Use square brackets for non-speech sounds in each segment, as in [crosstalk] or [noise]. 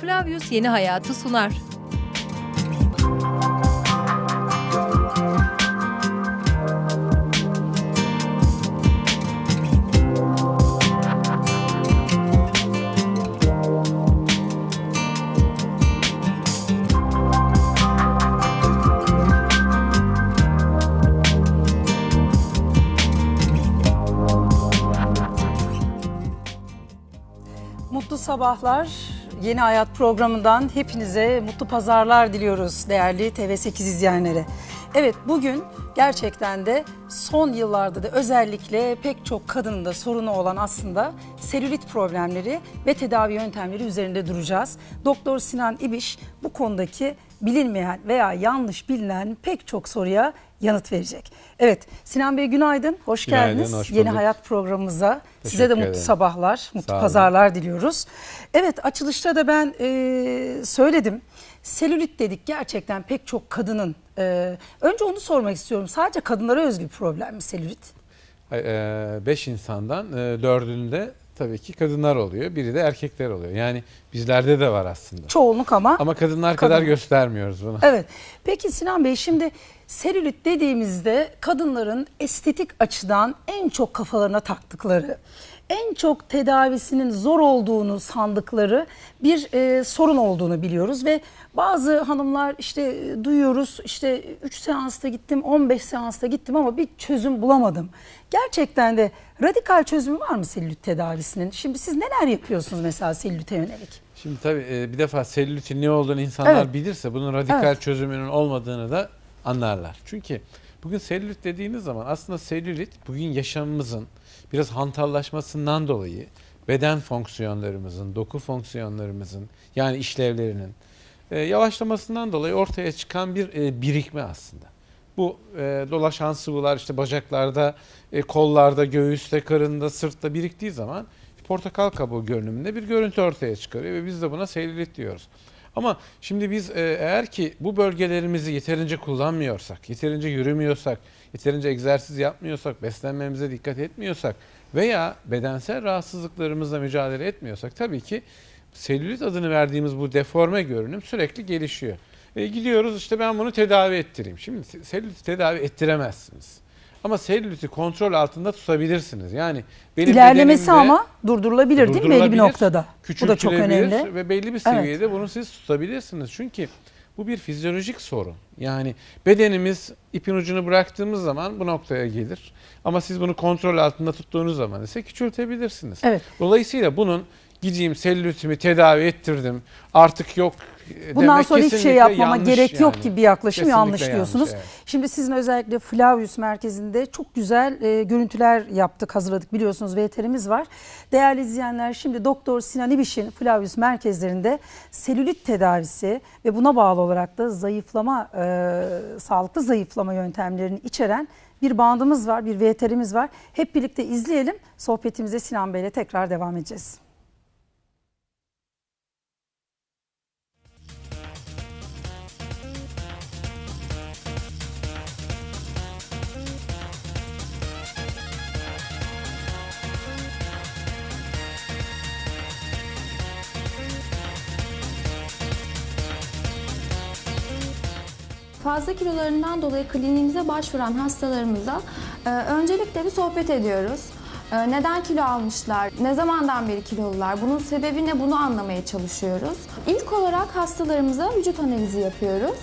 Flavius Yeni Hayatı sunar. Mutlu sabahlar. Yeni Hayat programından hepinize mutlu pazarlar diliyoruz değerli TV8 izleyenlere. Evet bugün gerçekten de son yıllarda da özellikle pek çok kadının da sorunu olan aslında selülit problemleri ve tedavi yöntemleri üzerinde duracağız. Doktor Sinan İbiş bu konudaki bilinmeyen veya yanlış bilinen pek çok soruya yanıt verecek. Evet Sinan Bey günaydın, hoş Günaydın, geldiniz hoş Yeni. Hayat programımıza. Size Teşekkür de mutlu ederim. sabahlar, mutlu Sağ olun. pazarlar diliyoruz. Evet açılışta da ben e, söyledim. Selülit dedik gerçekten pek çok kadının. e, önce onu sormak istiyorum. Sadece kadınlara özgü bir problem mi selülit? E, Beş insandan e, dördünde tabii ki kadınlar oluyor. Biri de erkekler oluyor. Yani bizlerde de var aslında. Çoğunluk ama. Ama kadınlar kadar Kadın. göstermiyoruz bunu. Evet. Peki Sinan Bey şimdi selülit dediğimizde kadınların estetik açıdan en çok kafalarına taktıkları, en çok tedavisinin zor olduğunu sandıkları bir e, sorun olduğunu biliyoruz ve bazı hanımlar işte e, duyuyoruz işte 3 seansta gittim 15 seansta gittim ama bir çözüm bulamadım. Gerçekten de radikal çözümü var mı selülit tedavisinin? Şimdi siz neler yapıyorsunuz mesela selülite yönelik? Şimdi tabii e, bir defa selülitin ne olduğunu insanlar Evet. bilirse bunun radikal Evet. çözümünün olmadığını da anlarlar. Çünkü bugün selülit dediğiniz zaman aslında selülit bugün yaşamımızın biraz hantallaşmasından dolayı beden fonksiyonlarımızın, doku fonksiyonlarımızın yani işlevlerinin e, yavaşlamasından dolayı ortaya çıkan bir e, birikme aslında. Bu e, dolaşan sıvılar işte bacaklarda, e, kollarda, göğüste, karında, sırtta biriktiği zaman portakal kabuğu görünümünde bir görüntü ortaya çıkarıyor ve biz de buna selülit diyoruz. Ama şimdi biz e, eğer ki bu bölgelerimizi yeterince kullanmıyorsak, yeterince yürümüyorsak, yeterince egzersiz yapmıyorsak, beslenmemize dikkat etmiyorsak veya bedensel rahatsızlıklarımızla mücadele etmiyorsak tabii ki selülit adını verdiğimiz bu deforme görünüm sürekli gelişiyor. E, gidiyoruz işte ben bunu tedavi ettireyim. Şimdi se- selüliti tedavi ettiremezsiniz. Ama selüliti kontrol altında tutabilirsiniz. Yani benim İlerlemesi bedenimde ama durdurulabilir değil mi belli bir durdurulabilir, noktada? Bu da çok küçültülebilir önemli. Ve belli bir seviyede bunu siz tutabilirsiniz. Çünkü bu bir fizyolojik sorun. Yani bedenimiz ipin ucunu bıraktığımız zaman bu noktaya gelir. Ama siz bunu kontrol altında tuttuğunuz zaman ise küçültebilirsiniz. Evet. Dolayısıyla bunun gideyim selülitimi tedavi ettirdim artık yok Bundan demek sonra hiçbir şey yapmama yanlış gerek yok yani. gibi bir yaklaşım Kesinlikle yanlış yanlış, diyorsunuz. evet. Şimdi sizin özellikle Flavius merkezinde çok güzel e, görüntüler yaptık, hazırladık biliyorsunuz VTR'miz var. Değerli izleyenler şimdi Doktor Sinan İbiş'in Flavius merkezlerinde selülit tedavisi ve buna bağlı olarak da zayıflama, e, sağlıklı zayıflama yöntemlerini içeren bir bandımız var, bir VTR'miz var. Hep birlikte izleyelim. Sohbetimize Sinan Bey'le tekrar devam edeceğiz. Fazla kilolarından dolayı kliniğimize başvuran hastalarımıza e, öncelikle bir sohbet ediyoruz. E, neden kilo almışlar, ne zamandan beri kilolular, bunun sebebi ne bunu anlamaya çalışıyoruz. İlk olarak hastalarımıza vücut analizi yapıyoruz.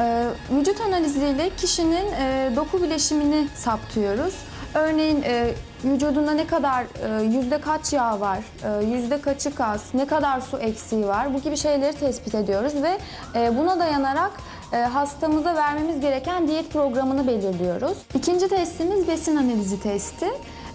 E, vücut analiziyle kişinin e, doku bileşimini saptıyoruz. Örneğin e, vücudunda ne kadar e, yüzde kaç yağ var, e, yüzde kaçı kas, ne kadar su eksiği var bu gibi şeyleri tespit ediyoruz ve e, buna dayanarak hastamıza vermemiz gereken diyet programını belirliyoruz. İkinci testimiz besin analizi testi.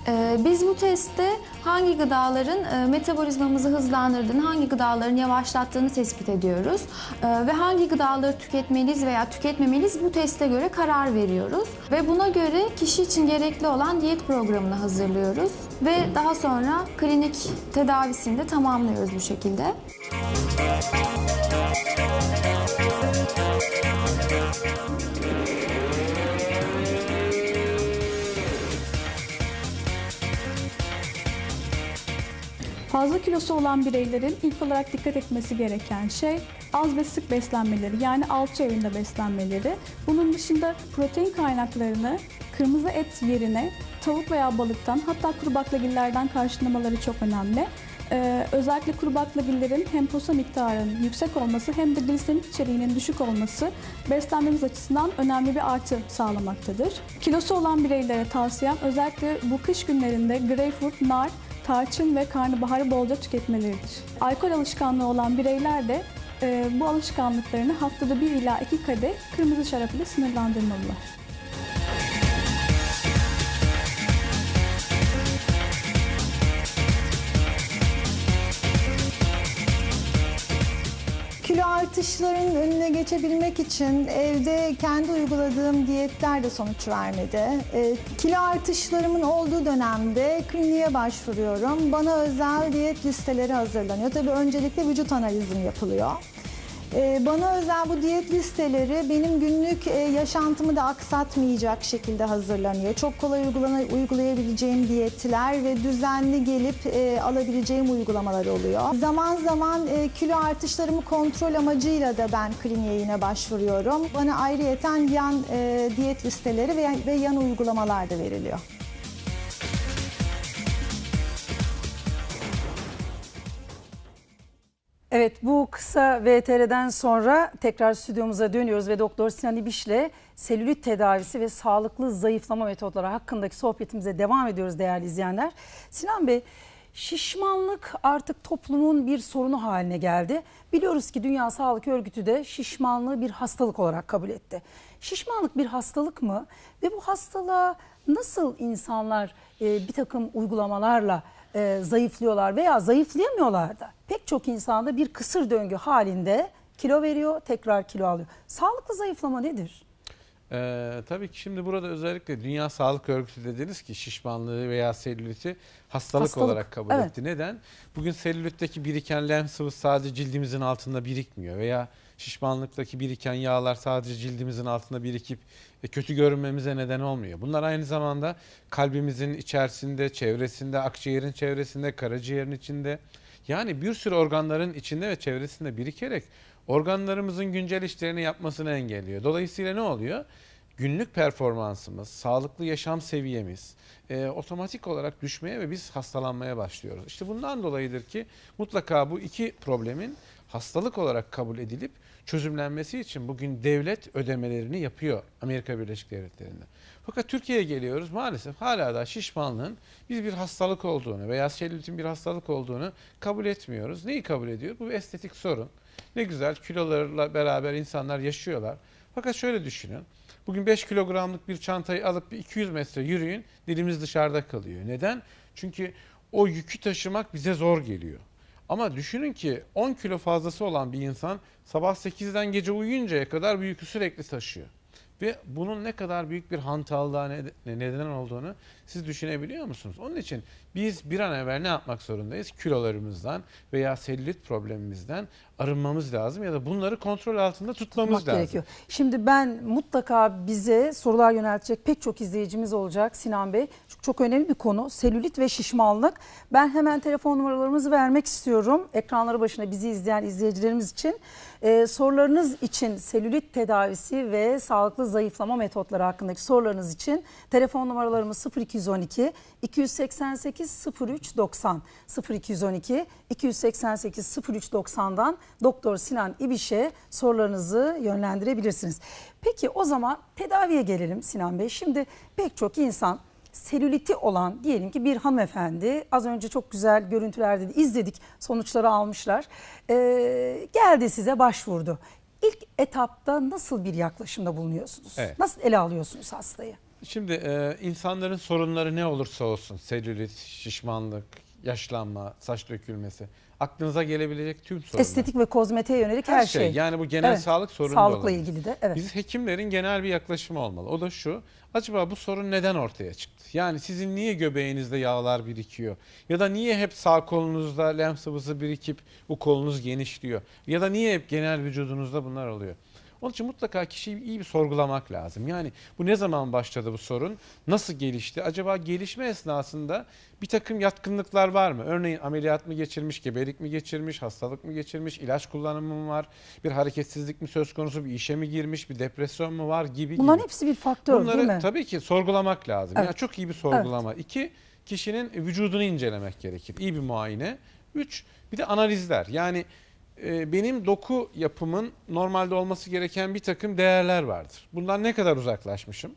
E, Biz bu testte hangi gıdaların e, metabolizmamızı hızlandırdığını, hangi gıdaların yavaşlattığını tespit ediyoruz. E, Ve hangi gıdaları tüketmeliyiz veya tüketmemeliyiz bu teste göre karar veriyoruz. Ve buna göre kişi için gerekli olan diyet programını hazırlıyoruz. Ve daha sonra klinik tedavisini de tamamlıyoruz bu şekilde. Fazla kilosu olan bireylerin ilk olarak dikkat etmesi gereken şey az ve sık beslenmeleri yani alçı öğünde beslenmeleri. Bunun dışında protein kaynaklarını kırmızı et yerine tavuk veya balıktan hatta kuru baklagillerden karşılamaları çok önemli. Ee, özellikle kuru baklagillerin hem posa miktarının yüksek olması hem de glisemik içeriğinin düşük olması beslenmemiz açısından önemli bir artı sağlamaktadır. Kilosu olan bireylere tavsiyem özellikle bu kış günlerinde greyfurt, nar, tarçın ve karnabaharı bolca tüketmeleridir. Alkol alışkanlığı olan bireyler de e, bu alışkanlıklarını haftada 1 ila 2 kadeh kırmızı şarap ile sınırlandırmalılar. Kilo artışlarının önüne geçebilmek için evde kendi uyguladığım diyetler de sonuç vermedi. E, kilo artışlarımın olduğu dönemde kliniğe başvuruyorum. Bana özel diyet listeleri hazırlanıyor. Tabii öncelikle vücut analizim yapılıyor. E, bana özel bu diyet listeleri benim günlük e, yaşantımı da aksatmayacak şekilde hazırlanıyor. Çok kolay uygulayabileceğim diyetler ve düzenli gelip e, alabileceğim uygulamalar oluyor. Zaman zaman e, kilo artışlarımı kontrol amacıyla da ben kliniğe yine başvuruyorum. Bana ayrıyeten yan diyet listeleri ve yan uygulamalar da veriliyor. Evet bu kısa VTR'den sonra tekrar stüdyomuza dönüyoruz ve Doktor Sinan İbiş'le selülit tedavisi ve sağlıklı zayıflama metotları hakkındaki sohbetimize devam ediyoruz değerli izleyenler. Sinan Bey şişmanlık artık toplumun bir sorunu haline geldi. Biliyoruz ki Dünya Sağlık Örgütü de şişmanlığı bir hastalık olarak kabul etti. Şişmanlık bir hastalık mı ve bu hastalığa nasıl insanlar e, bir takım uygulamalarla e, zayıflıyorlar veya zayıflayamıyorlar da pek çok insanda bir kısır döngü halinde kilo veriyor tekrar kilo alıyor. Sağlıklı zayıflama nedir? Ee, tabii ki şimdi burada özellikle Dünya Sağlık Örgütü dediniz ki şişmanlığı veya selüliti hastalık, Hastalık, olarak kabul evet. etti. Neden? Bugün selülitteki biriken lem sıvısı sadece cildimizin altında birikmiyor veya şişmanlıktaki biriken yağlar sadece cildimizin altında birikip e, kötü görünmemize neden olmuyor. Bunlar aynı zamanda kalbimizin içerisinde, çevresinde, akciğerin çevresinde, karaciğerin içinde yani bir sürü organların içinde ve çevresinde birikerek organlarımızın güncel işlerini yapmasını engelliyor. Dolayısıyla ne oluyor? Günlük performansımız, sağlıklı yaşam seviyemiz e, otomatik olarak düşmeye ve biz hastalanmaya başlıyoruz. İşte bundan dolayıdır ki mutlaka bu iki problemin hastalık olarak kabul edilip çözümlenmesi için bugün devlet ödemelerini yapıyor Amerika Birleşik Devletleri'nde. Fakat Türkiye'ye geliyoruz maalesef hala da şişmanlığın biz bir hastalık olduğunu veya selülitin bir hastalık olduğunu kabul etmiyoruz. Neyi kabul ediyor? Bu bir estetik sorun. Ne güzel kilolarla beraber insanlar yaşıyorlar. Fakat şöyle düşünün. Bugün 5 kilogramlık bir çantayı alıp bir 200 metre yürüyün dilimiz dışarıda kalıyor. Neden? Çünkü o yükü taşımak bize zor geliyor. Ama düşünün ki 10 kilo fazlası olan bir insan sabah 8'den gece uyuyuncaya kadar bu yükü sürekli taşıyor. Ve bunun ne kadar büyük bir hantallığa ned- neden olduğunu siz düşünebiliyor musunuz? Onun için biz bir an evvel ne yapmak zorundayız? Kilolarımızdan veya selülit problemimizden arınmamız lazım ya da bunları kontrol altında tutmamız Tutmak lazım. gerekiyor. Şimdi ben mutlaka bize sorular yöneltecek pek çok izleyicimiz olacak Sinan Bey. Çünkü çok önemli bir konu selülit ve şişmanlık. Ben hemen telefon numaralarımızı vermek istiyorum. Ekranları başına bizi izleyen izleyicilerimiz için. Ee, sorularınız için selülit tedavisi ve sağlıklı zayıflama metotları hakkındaki sorularınız için telefon numaralarımız 0212 288 03 90 0212 288 03 90'dan Doktor Sinan İbiş'e sorularınızı yönlendirebilirsiniz. Peki o zaman tedaviye gelelim Sinan Bey. Şimdi pek çok insan selüliti olan diyelim ki bir hanımefendi az önce çok güzel görüntülerde de izledik sonuçları almışlar. Ee, geldi size başvurdu. İlk etapta nasıl bir yaklaşımda bulunuyorsunuz? Evet. Nasıl ele alıyorsunuz hastayı? Şimdi e, insanların sorunları ne olursa olsun selülit, şişmanlık, yaşlanma, saç dökülmesi aklınıza gelebilecek tüm sorunlar. Estetik ve kozmetiğe yönelik her, her şey. Yani bu genel Evet, sağlık sorunu Sağlıkla olabilir. ilgili de evet. Biz hekimlerin genel bir yaklaşımı olmalı. O da şu. Acaba bu sorun neden ortaya çıktı? Yani sizin niye göbeğinizde yağlar birikiyor? Ya da niye hep sağ kolunuzda lem sıvısı birikip bu kolunuz genişliyor? Ya da niye hep genel vücudunuzda bunlar oluyor? Onun için mutlaka kişiyi iyi bir sorgulamak lazım. Yani bu ne zaman başladı bu sorun? Nasıl gelişti? Acaba gelişme esnasında bir takım yatkınlıklar var mı? Örneğin ameliyat mı geçirmiş, gebelik mi geçirmiş, hastalık mı geçirmiş, ilaç kullanımı mı var, bir hareketsizlik mi söz konusu, bir işe mi girmiş, bir depresyon mu var gibi Bunların gibi. hepsi bir faktör Bunları değil mi? tabii ki sorgulamak lazım. Evet. Yani çok iyi bir sorgulama. İki, kişinin vücudunu incelemek gerekir. İyi bir muayene. Üç, bir de analizler. Yani benim doku yapımın normalde olması gereken bir takım değerler vardır. Bundan ne kadar uzaklaşmışım?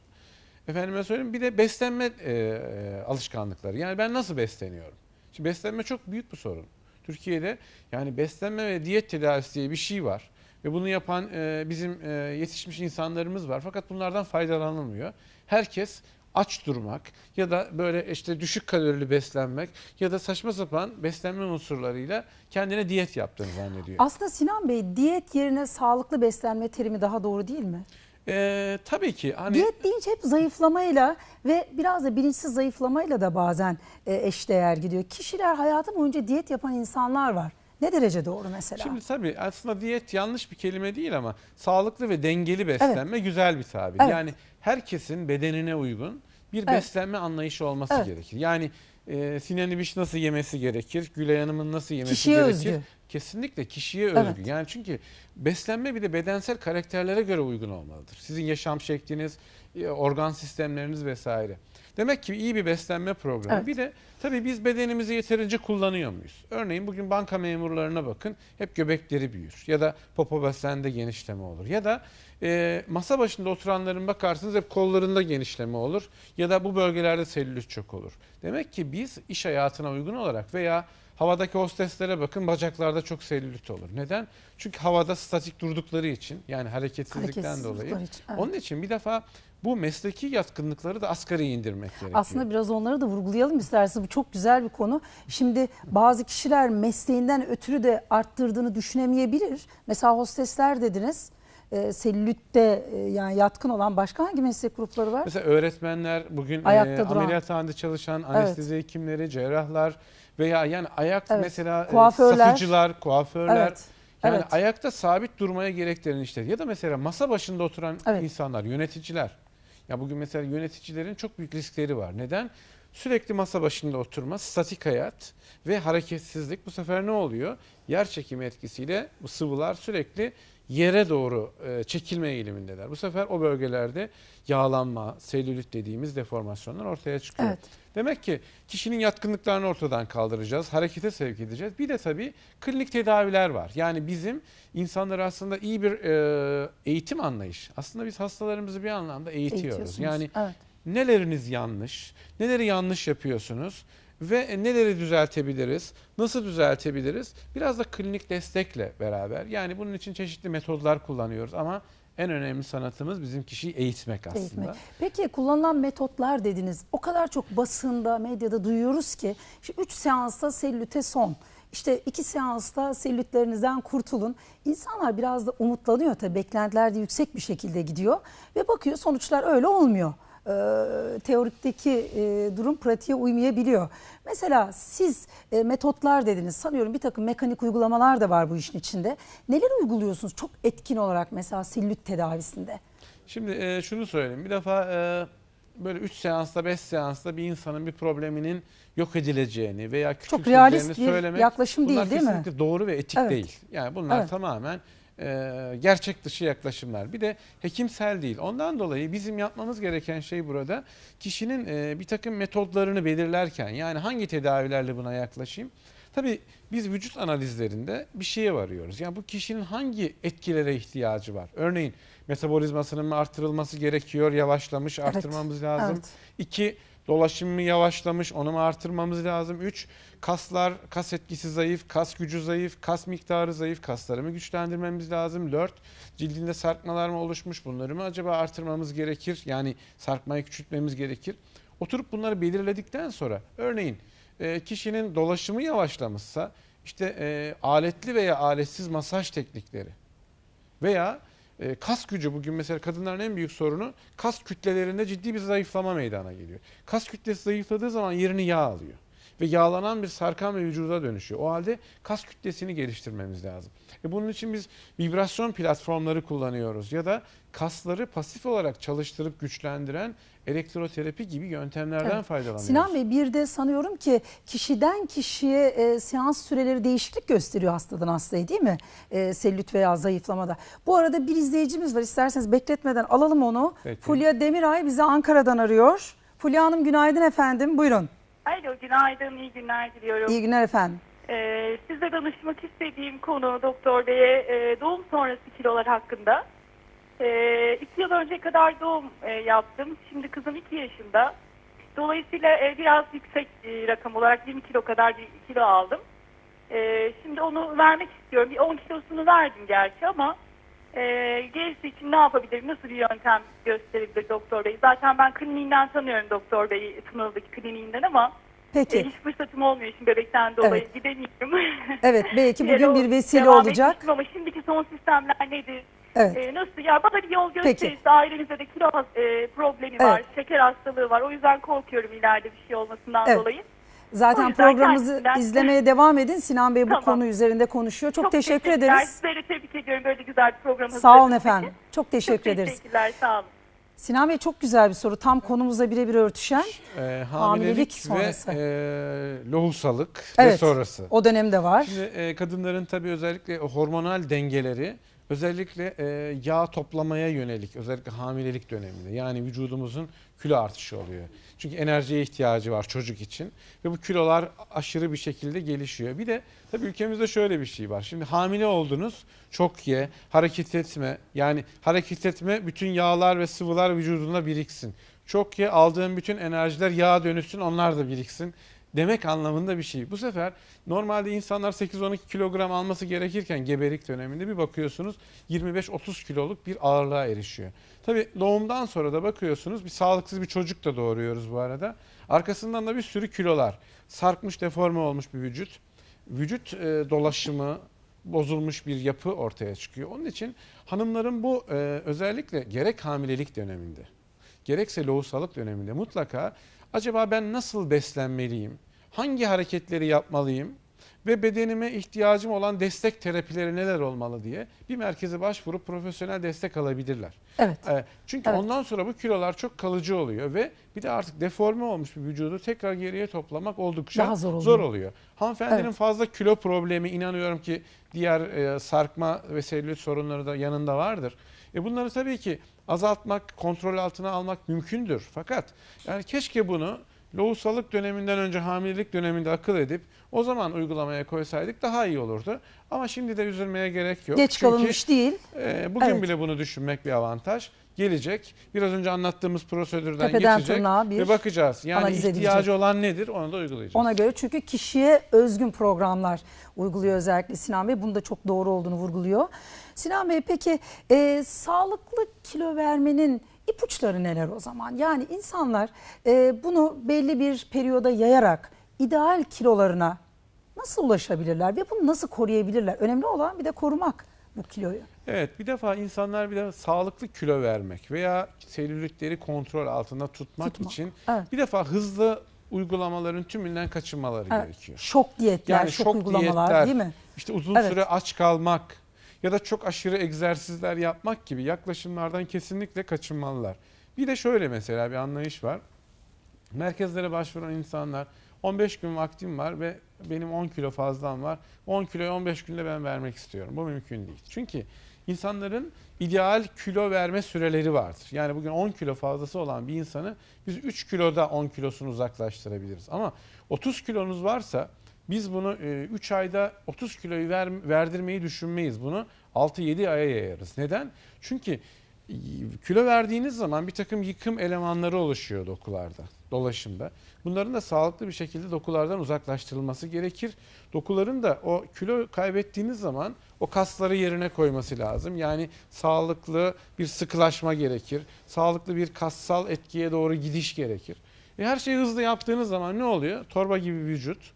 Efendime söyleyeyim bir de beslenme e, e, alışkanlıkları. Yani ben nasıl besleniyorum? Şimdi beslenme çok büyük bir sorun. Türkiye'de yani beslenme ve diyet tedavisi diye bir şey var. Ve bunu yapan e, bizim e, yetişmiş insanlarımız var. Fakat bunlardan faydalanılmıyor. Herkes aç durmak ya da böyle işte düşük kalorili beslenmek ya da saçma sapan beslenme unsurlarıyla kendine diyet yaptığını zannediyor. Aslında Sinan Bey diyet yerine sağlıklı beslenme terimi daha doğru değil mi? E, tabii ki hani Diyet deyince hep zayıflamayla ve biraz da bilinçsiz zayıflamayla da bazen e, eşdeğer gidiyor. Kişiler hayatı boyunca diyet yapan insanlar var. Ne derece doğru mesela? Şimdi tabii aslında diyet yanlış bir kelime değil ama sağlıklı ve dengeli beslenme güzel bir tabir. Evet. Yani herkesin bedenine uygun bir Evet. beslenme anlayışı olması Evet. gerekir. Yani e, Sinan İbiş nasıl yemesi gerekir, Gülay Hanım'ın nasıl yemesi Kişiye gerekir? özgü. Kesinlikle kişiye Evet. özgü. Yani çünkü beslenme bir de bedensel karakterlere göre uygun olmalıdır. Sizin yaşam şekliniz, e, organ sistemleriniz vesaire. Demek ki iyi bir beslenme programı. Evet. Bir de tabii biz bedenimizi yeterince kullanıyor muyuz? Örneğin bugün banka memurlarına bakın hep göbekleri büyür ya da popo basende genişleme olur ya da e, masa başında oturanların bakarsınız hep kollarında genişleme olur ya da bu bölgelerde selülit çok olur. Demek ki biz iş hayatına uygun olarak veya havadaki hosteslere bakın bacaklarda çok selülit olur. Neden? Çünkü havada statik durdukları için yani hareketsizlikten Hareketsiz dolayı. için, evet. Onun için bir defa bu mesleki yatkınlıkları da asgari indirmek gerekiyor. Aslında biraz onları da vurgulayalım isterseniz. Bu çok güzel bir konu. Şimdi bazı kişiler mesleğinden ötürü de arttırdığını düşünemeyebilir. Mesela hostesler dediniz. E, selülitte e, yani yatkın olan başka hangi meslek grupları var? Mesela öğretmenler, bugün Ayakta e, duran. ameliyathanede çalışan anestezi hekimleri, cerrahlar veya yani ayak Evet. mesela e, Kuaförler. satıcılar, kuaförler. Evet. Yani Evet. ayakta sabit durmaya gerektiren işler. Ya da mesela masa başında oturan Evet. insanlar, yöneticiler. Ya bugün mesela yöneticilerin çok büyük riskleri var. Neden? Sürekli masa başında oturma, statik hayat ve hareketsizlik bu sefer ne oluyor? Yer çekimi etkisiyle bu sıvılar sürekli yere doğru e, çekilme eğilimindeler. Bu sefer o bölgelerde yağlanma, selülit dediğimiz deformasyonlar ortaya çıkıyor. Evet. Demek ki kişinin yatkınlıklarını ortadan kaldıracağız, harekete sevk edeceğiz. Bir de tabii klinik tedaviler var. Yani bizim insanlara aslında iyi bir e, eğitim anlayış. Aslında biz hastalarımızı bir anlamda eğitiyoruz. Yani evet. neleriniz yanlış, neleri yanlış yapıyorsunuz ve neleri düzeltebiliriz, nasıl düzeltebiliriz? Biraz da klinik destekle beraber. Yani bunun için çeşitli metodlar kullanıyoruz ama en önemli sanatımız bizim kişiyi eğitmek aslında. Eğitmek. Peki kullanılan metotlar dediniz. O kadar çok basında, medyada duyuyoruz ki 3 seansta selülite son. İşte iki seansta selülitlerinizden kurtulun. İnsanlar biraz da umutlanıyor tabii. Beklentiler de yüksek bir şekilde gidiyor. Ve bakıyor sonuçlar öyle olmuyor. Ee, teorikteki e, durum pratiğe uymayabiliyor. Mesela siz e, metotlar dediniz. Sanıyorum bir takım mekanik uygulamalar da var bu işin içinde. Neler uyguluyorsunuz çok etkin olarak mesela selülit tedavisinde? Şimdi e, şunu söyleyeyim. Bir defa e, böyle 3 seansta 5 seansta bir insanın bir probleminin yok edileceğini veya küçültüleceğini realist bir söylemek yaklaşım değil, bunlar değil mi? kesinlikle doğru ve etik Evet. değil. Yani bunlar Evet. tamamen e, gerçek dışı yaklaşımlar. Bir de hekimsel değil. Ondan dolayı bizim yapmamız gereken şey burada kişinin e, bir takım metodlarını belirlerken yani hangi tedavilerle buna yaklaşayım? Tabii biz vücut analizlerinde bir şeye varıyoruz. Yani bu kişinin hangi etkilere ihtiyacı var? Örneğin metabolizmasının mı artırılması gerekiyor, yavaşlamış, Evet, artırmamız lazım. evet. İki, dolaşım mı yavaşlamış, onu mu artırmamız lazım? Üç, kaslar, kas etkisi zayıf, kas gücü zayıf, kas miktarı zayıf, kasları mı güçlendirmemiz lazım? Dört, cildinde sarkmalar mı oluşmuş, bunları mı acaba artırmamız gerekir? Yani sarkmayı küçültmemiz gerekir. Oturup bunları belirledikten sonra, örneğin e, kişinin dolaşımı yavaşlamışsa, işte e, aletli veya aletsiz masaj teknikleri veya e, kas gücü bugün mesela kadınların en büyük sorunu kas kütlelerinde ciddi bir zayıflama meydana geliyor. Kas kütlesi zayıfladığı zaman yerini yağ alıyor. Ve yağlanan bir sarkan ve vücuda dönüşüyor. O halde kas kütlesini geliştirmemiz lazım. E bunun için biz vibrasyon platformları kullanıyoruz ya da kasları pasif olarak çalıştırıp güçlendiren elektroterapi gibi yöntemlerden Evet. faydalanıyoruz. Sinan Bey bir de sanıyorum ki kişiden kişiye e, seans süreleri değişiklik gösteriyor hastadan hastaya değil mi? E, selülit veya zayıflamada. Bu arada bir izleyicimiz var isterseniz bekletmeden alalım onu. Peki. Fulya Demiray bizi Ankara'dan arıyor. Fulya Hanım günaydın efendim buyurun. Alo, günaydın, iyi günler diliyorum. İyi günler efendim. Ee, size danışmak istediğim konu Doktor Bey'e e, doğum sonrası kilolar hakkında. Ee, iki yıl önce kadar doğum e, yaptım. Şimdi kızım iki yaşında. Dolayısıyla e, biraz yüksek bir rakam olarak 20 kilo kadar bir kilo aldım. Ee, şimdi onu vermek istiyorum. Bir 10 kilosunu verdim gerçi ama e, gerisi için ne yapabilirim? Nasıl bir yöntem gösterebilir Doktor Bey? Zaten ben kliniğinden tanıyorum Doktor Bey'i, Tımıl'daki kliniğinden ama e, Peki. hiç fırsatım olmuyor şimdi bebekten dolayı Evet. gidemiyorum. [laughs] Evet belki bugün bir vesile olacak. Ama şimdiki son sistemler nedir? Evet. Ee, nasıl? Ya bana bir yol gösterirse ailenizde de kilo e, problemi var, şeker hastalığı var. O yüzden korkuyorum ileride bir şey olmasından Evet. dolayı. Zaten yüzden programımızı kendisinden- izlemeye devam edin. Sinan Bey bu Tamam. konu üzerinde konuşuyor. Çok, teşekkür teşekkürler. ederiz. Sizleri tebrik ediyorum böyle güzel bir program Sağ olun efendim. için. Çok teşekkür Çok ederiz. teşekkürler, sağ olun. Sinan Bey çok güzel bir soru. Tam konumuzla birebir örtüşen. E, hamilelik, Hamilelik ve sonrası. e, lohusalık ve Evet. sonrası. O dönemde var. Şimdi e, kadınların tabii özellikle hormonal dengeleri özellikle e, yağ toplamaya yönelik özellikle hamilelik döneminde yani vücudumuzun kilo artışı oluyor. Çünkü enerjiye ihtiyacı var çocuk için ve bu kilolar aşırı bir şekilde gelişiyor. Bir de tabii ülkemizde şöyle bir şey var. Şimdi hamile oldunuz çok ye, hareket etme. Yani hareket etme bütün yağlar ve sıvılar vücuduna biriksin. Çok ye aldığın bütün enerjiler yağa dönüşsün onlar da biriksin demek anlamında bir şey. Bu sefer normalde insanlar 8-12 kilogram alması gerekirken gebelik döneminde bir bakıyorsunuz 25-30 kiloluk bir ağırlığa erişiyor. Tabii doğumdan sonra da bakıyorsunuz bir sağlıksız bir çocuk da doğuruyoruz bu arada. Arkasından da bir sürü kilolar. Sarkmış deforme olmuş bir vücut. Vücut e, dolaşımı bozulmuş bir yapı ortaya çıkıyor. Onun için hanımların bu e, özellikle gerek hamilelik döneminde gerekse lohusalık döneminde mutlaka acaba ben nasıl beslenmeliyim? Hangi hareketleri yapmalıyım? Ve bedenime ihtiyacım olan destek terapileri neler olmalı diye bir merkeze başvurup profesyonel destek alabilirler. Evet. Ee, Çünkü Evet. ondan sonra bu kilolar çok kalıcı oluyor ve bir de artık deforme olmuş bir vücudu tekrar geriye toplamak oldukça Daha zor oluyor. Hanımefendinin Evet. fazla kilo problemi inanıyorum ki diğer e, sarkma ve selülit sorunları da yanında vardır. E bunları tabii ki azaltmak, kontrol altına almak mümkündür. Fakat yani keşke bunu lohusalık döneminden önce hamilelik döneminde akıl edip o zaman uygulamaya koysaydık daha iyi olurdu. Ama şimdi de üzülmeye gerek yok. Geç Çünkü, kalınmış değil. e, bugün Evet. bile bunu düşünmek bir avantaj. Gelecek. Biraz önce anlattığımız prosedürden Tepeden geçecek bir ve bakacağız. Yani ihtiyacı edilecek. olan nedir onu da uygulayacağız. Ona göre çünkü kişiye özgün programlar uyguluyor özellikle Sinan Bey. Bunun da çok doğru olduğunu vurguluyor. Sinan Bey peki e, sağlıklı kilo vermenin ipuçları neler o zaman? Yani insanlar e, bunu belli bir periyoda yayarak ideal kilolarına nasıl ulaşabilirler ve bunu nasıl koruyabilirler? Önemli olan bir de korumak bu kiloyu. Evet bir defa insanlar bir de sağlıklı kilo vermek veya selülitleri kontrol altında tutmak Tutmak, için evet. bir defa hızlı uygulamaların tümünden kaçınmaları Evet, gerekiyor. Şok diyetler, Yani şok, şok uygulamalar diyetler, değil mi? İşte uzun Evet. süre aç kalmak ya da çok aşırı egzersizler yapmak gibi yaklaşımlardan kesinlikle kaçınmalılar. Bir de şöyle mesela bir anlayış var. Merkezlere başvuran insanlar 15 gün vaktim var ve benim 10 kilo fazlam var. 10 kiloyu 15 günde ben vermek istiyorum. Bu mümkün değil. Çünkü insanların ideal kilo verme süreleri vardır. Yani bugün 10 kilo fazlası olan bir insanı biz 3 kiloda 10 kilosunu uzaklaştırabiliriz. Ama 30 kilonuz varsa biz bunu 3 ayda 30 kiloyu ver, verdirmeyi düşünmeyiz. Bunu 6-7 aya yayarız. Neden? Çünkü e, kilo verdiğiniz zaman bir takım yıkım elemanları oluşuyor dokularda, dolaşımda. Bunların da sağlıklı bir şekilde dokulardan uzaklaştırılması gerekir. Dokuların da o kilo kaybettiğiniz zaman o kasları yerine koyması lazım. Yani sağlıklı bir sıkılaşma gerekir. Sağlıklı bir kassal etkiye doğru gidiş gerekir. E her şeyi hızlı yaptığınız zaman ne oluyor? Torba gibi vücut,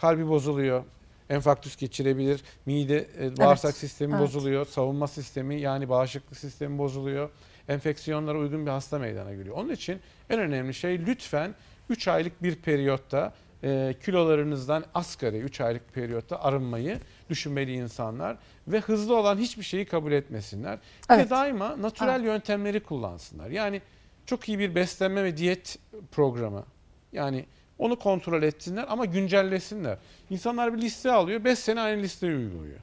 kalbi bozuluyor, enfarktüs geçirebilir, mide, e, bağırsak sistemi evet. bozuluyor, savunma sistemi yani bağışıklık sistemi bozuluyor. Enfeksiyonlara uygun bir hasta meydana geliyor. Onun için en önemli şey lütfen 3 aylık bir periyotta e, kilolarınızdan asgari 3 aylık periyotta arınmayı düşünmeli insanlar ve hızlı olan hiçbir şeyi kabul etmesinler. Evet. de daima natürel yöntemleri kullansınlar. Yani çok iyi bir beslenme ve diyet programı. Yani onu kontrol etsinler ama güncellesinler. İnsanlar bir liste alıyor, 5 sene aynı listeyi uyguluyor.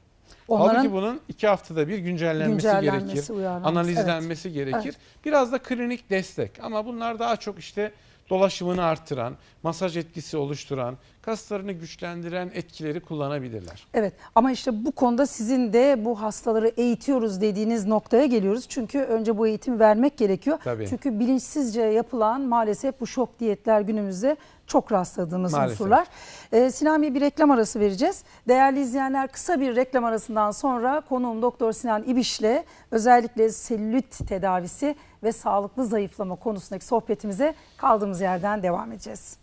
Onların Halbuki bunun iki haftada bir güncellenmesi, güncellenmesi, gerekir. Analizlenmesi gerekir. Evet. Biraz da klinik destek ama bunlar daha çok işte dolaşımını arttıran, masaj etkisi oluşturan, kaslarını güçlendiren etkileri kullanabilirler. Evet ama işte bu konuda sizin de bu hastaları eğitiyoruz dediğiniz noktaya geliyoruz. Çünkü önce bu eğitimi vermek gerekiyor. Tabii. Çünkü bilinçsizce yapılan maalesef bu şok diyetler günümüzde çok rastladığımız Maalesef. unsurlar. Ee, Sinan Bey bir reklam arası vereceğiz. Değerli izleyenler kısa bir reklam arasından sonra konuğum Doktor Sinan İbiş'le özellikle selülit tedavisi ve sağlıklı zayıflama konusundaki sohbetimize kaldığımız yerden devam edeceğiz.